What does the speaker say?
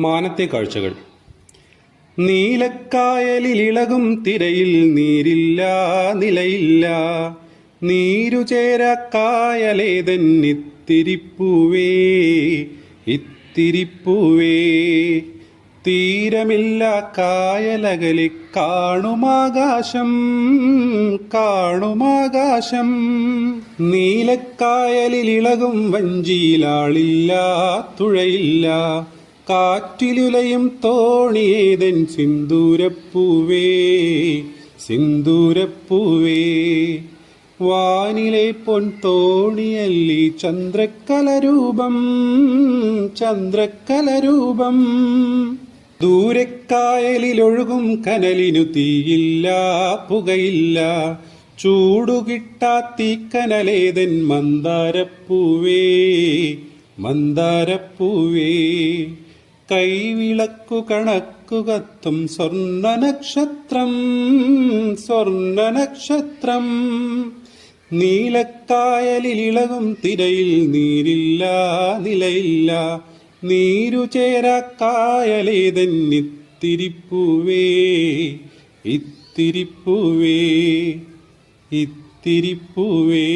മാനത്തെ കാഴ്ചകൾ. നീലക്കായലിളകും തിരയിൽ നീരില്ല നിലയില്ല. നീരുചേരക്കായലേതൻ ഇത്തിരിപ്പൂവേ ഇത്തിരിപ്പൂവേ. തീരമില്ല കായലകലി കാണുമാകാശം കാണുമാകാശം. നീലക്കായലിളകും വഞ്ചിയിലാളില്ല തുഴയില്ല. കാറ്റിലുലയും തോണിയേതൻ സിന്ദൂരപ്പൂവേ സിന്ദൂരപ്പൂവേ. വാനിലെ പൊൻ തോണിയല്ലി ചന്ദ്രക്കലരൂപം ചന്ദ്രക്കലരൂപം. ദൂരക്കായലിലൊഴുകും കനലിനു തീയില്ല പുകയില്ല. ചൂടുകിട്ടാത്തീ കനലേതൻ മന്ദാരപ്പൂവേ മന്ദാരപ്പൂവേ. കൈവിളക്കു കണക്കു കത്തും സ്വർണ നക്ഷത്രം സ്വർണ നക്ഷത്രം നീലക്കായലിളകും തിരയിൽ നീരില്ല നിലയില്ല. നീരു ചേരാക്കായലേതന്നിത്തിരിപ്പൂവേ ഇത്തിരിപ്പൂവേ ഇത്തിരിപ്പൂവേ.